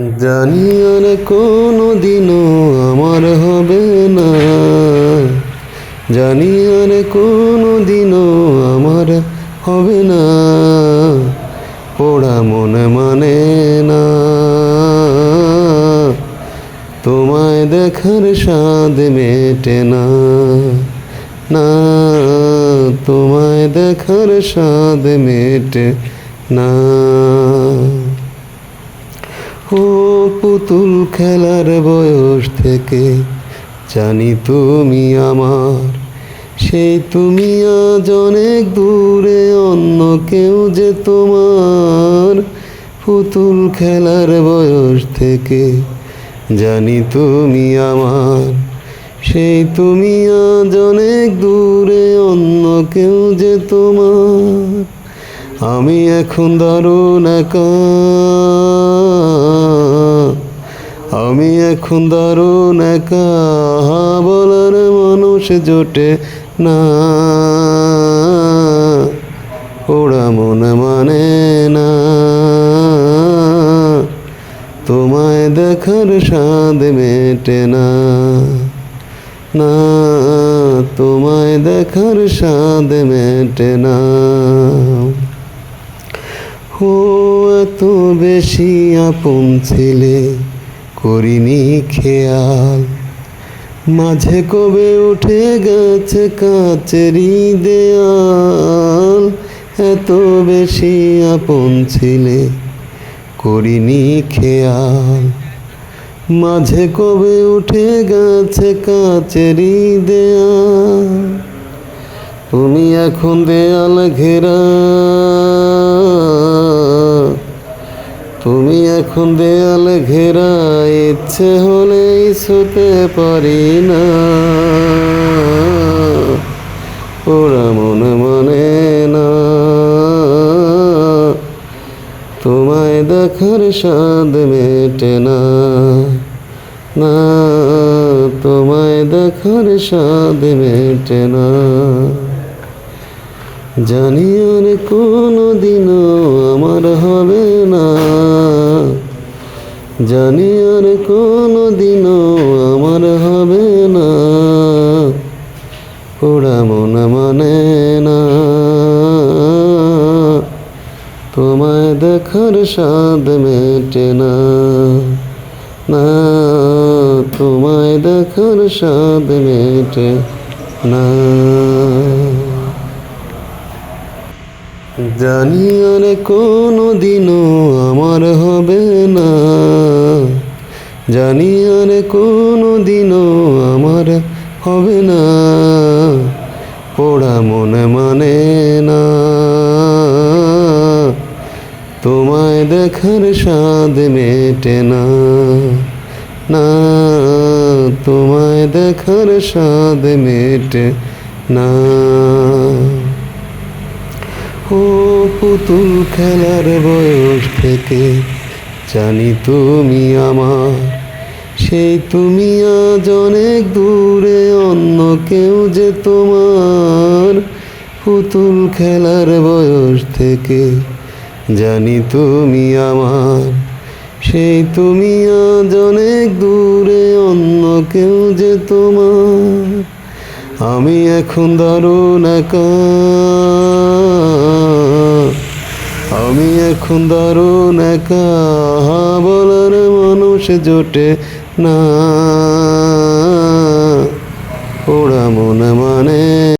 জানি আর কোনো দিনও আমার হবে না। জানি আর কোনো দিনও আমার হবে না। পোড়া মনে মানে না। তোমায় দেখার স্বাদ মেটে না। না, তোমায় দেখার স্বাদ মেটে না। ও পুতুল খেলার বয়স থেকে জানি তুমি আমার। সেই তুমি আজ অনেক দূরে, অন্য কেউ যে তোমার। পুতুল খেলার বয়স থেকে জানি তুমি আমার। সেই তুমি আজ অনেক দূরে, অন্য কেউ যে তোমার। আমি এখন দারুণ একা। আমি এখন দারুণ একা। বলার মানুষ জোটে না। ওরা মনে মানে না। তোমায় দেখার স্বাদ মেটে না। না, তোমায় দেখার স্বাদ মেটে না। এত বেশি আপন ছেলে করিনি খেয়াল। মাঝে কবে উঠে গেছে কাচেরি দেয়াল। এত বেশি আপন ছিলে করিনি খেয়াল। মাঝে কবে উঠে গেছে কাচেরি দেয়াল। তুমি এখন দেয়াল ঘেরা। এখন দেয়াল ঘেরা ইচ্ছে হলেই শুতে পারি না। ওরা মনে মনে না। তোমায় দেখার স্বাদ মেটে না। না, তোমায় দেখার স্বাদ মেটে না। জানি আর কোনো দিনও আমার জানি আর কোনো দিনও আমার হবে না। ওরা মন মানে না। তোমায় দেখার স্বাদ মেটে না। না, তোমায় দেখার স্বাদ মেটে না। জানি আর কোনো দিনও জানি আর কোনো দিনও আমার হবে না, পোড়া মনে মানে না। তোমায় দেখার স্বাদ মেটে না না। তোমায় দেখার স্বাদ মেটে না। ও পুতুল খেলার বয়স থেকে জানি তুমি আমার, সেই তুমি আজ অনেক দূরে, অন্য কেউ যে তোমার। পুতুল খেলার বয়স থেকে জানি তুমি আমার, সেই তুমি আজ অনেক দূরে, অন্য কেউ যে তোমার। আমি এখন দারুণ একা আমি এখন দারুণ একা বলার মানুষ জোটে না। ওরা মনে মানে